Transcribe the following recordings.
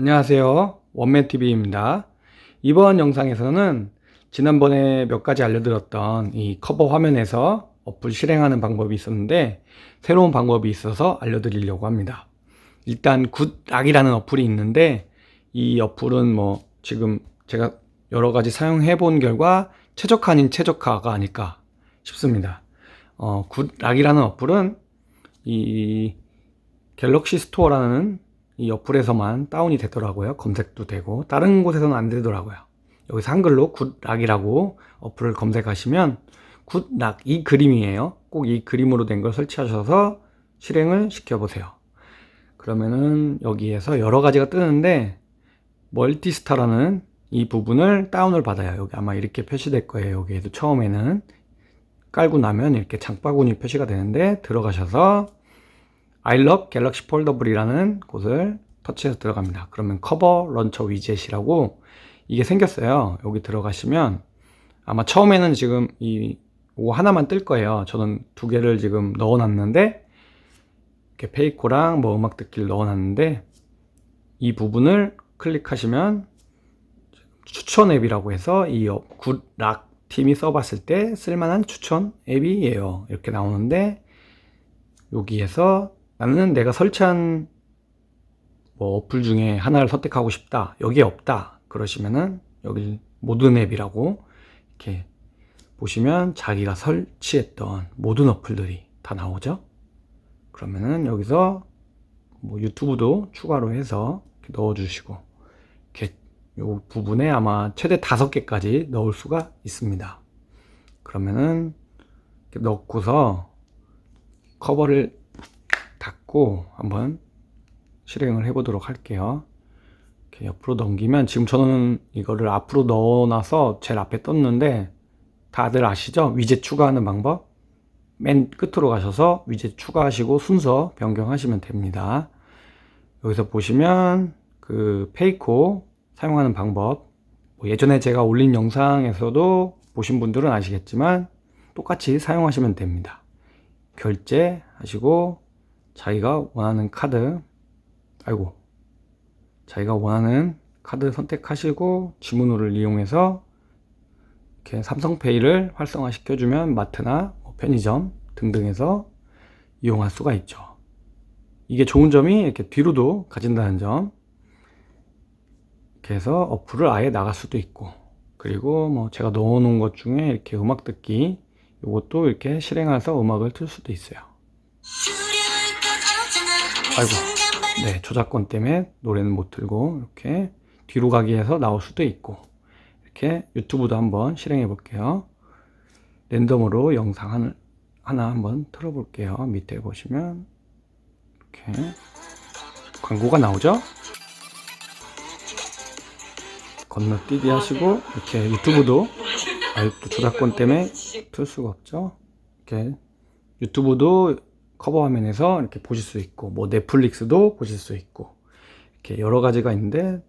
안녕하세요. 원맨TV입니다. 이번 영상에서는 지난번에 몇 가지 알려드렸던 이 커버 화면에서 어플 실행하는 방법이 있었는데 새로운 방법이 있어서 알려드리려고 합니다. 일단 굿락이라는 어플이 있는데 이 어플은 뭐 지금 제가 여러 가지 사용해 본 결과 최적화 아닌 최적화가 아닐까 싶습니다. 어, 굿락이라는 어플은 이 갤럭시 스토어라는 이 어플에서만 다운이 되더라고요. 검색도 되고 다른 곳에서는 안 되더라고요. 여기서 한글로 굿락이라고 어플을 검색하시면 굿락 이 그림이에요. 꼭 이 그림으로 된 걸 설치하셔서 실행을 시켜보세요. 그러면은 여기에서 여러 가지가 뜨는데 멀티스타라는 이 부분을 다운을 받아요. 여기 아마 이렇게 표시될 거예요. 여기에도 처음에는 깔고 나면 이렇게 장바구니 표시가 되는데 들어가셔서 I love Galaxy Foldable이라는 곳을 터치해서 들어갑니다. 그러면 커버 런처 위젯이라고 이게 생겼어요. 여기 들어가시면 아마 처음에는 지금 이 하나만 뜰 거예요. 저는 두 개를 지금 넣어놨는데 이렇게 페이코랑 뭐 음악 듣기를 넣어놨는데 이 부분을 클릭하시면 추천 앱이라고 해서 이 굿락 팀이 써봤을 때 쓸만한 추천 앱이에요. 이렇게 나오는데 여기에서 나는 내가 설치한 뭐 어플 중에 하나를 선택하고 싶다. 여기에 없다. 그러시면은 여기 모든 앱이라고 이렇게 보시면 자기가 설치했던 모든 어플들이 다 나오죠. 그러면은 여기서 뭐 유튜브도 추가로 해서 넣어주시고 이렇게 요 부분에 아마 최대 다섯 개까지 넣을 수가 있습니다. 그러면은 넣고서 커버를 닫고 한번 실행을 해보도록 할게요. 이렇게 옆으로 넘기면 지금 저는 이거를 앞으로 넣어놔서 제일 앞에 떴는데 다들 아시죠? 위젯 추가하는 방법? 맨 끝으로 가셔서 위젯 추가하시고 순서 변경하시면 됩니다. 여기서 보시면 그 페이코 사용하는 방법 뭐 예전에 제가 올린 영상에서도 보신 분들은 아시겠지만 똑같이 사용하시면 됩니다. 결제 하시고 자기가 원하는 카드 아이고 자기가 원하는 카드 선택하시고 지문호를 이용해서 이렇게 삼성페이를 활성화 시켜주면 마트나 뭐 편의점 등등에서 이용할 수가 있죠. 이게 좋은 점이 이렇게 뒤로도 가진다는 점. 해서 어플을 아예 나갈 수도 있고 그리고 뭐 제가 넣어놓은 것 중에 이렇게 음악 듣기 이것도 이렇게 실행해서 음악을 틀 수도 있어요. 아이고, 네 저작권 때문에 노래는 못 틀고 이렇게 뒤로 가기 해서 나올 수도 있고 이렇게 유튜브도 한번 실행해 볼게요. 랜덤으로 영상 하나, 한번 틀어 볼게요. 밑에 보시면 이렇게 광고가 나오죠? 건너뛰기 하시고 이렇게 유튜브도 아직도 저작권 때문에 틀 수가 없죠. 이렇게 유튜브도 커버 화면에서 이렇게 보실 수 있고 뭐 넷플릭스도 보실 수 있고 이렇게 여러 가지가 있는데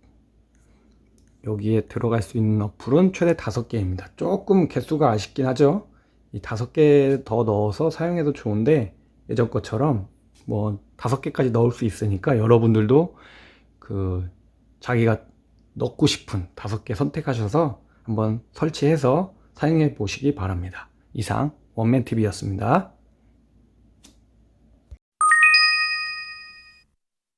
여기에 들어갈 수 있는 어플은 최대 다섯 개입니다. 조금 개수가 아쉽긴 하죠. 이 다섯 개더 넣어서 사용해도 좋은데 예전 것처럼 뭐 다섯 개까지 넣을 수 있으니까 여러분들도 그 자기가 넣고 싶은 다섯 개 선택하셔서 한번 설치해서 사용해 보시기 바랍니다. 이상 원맨TV였습니다.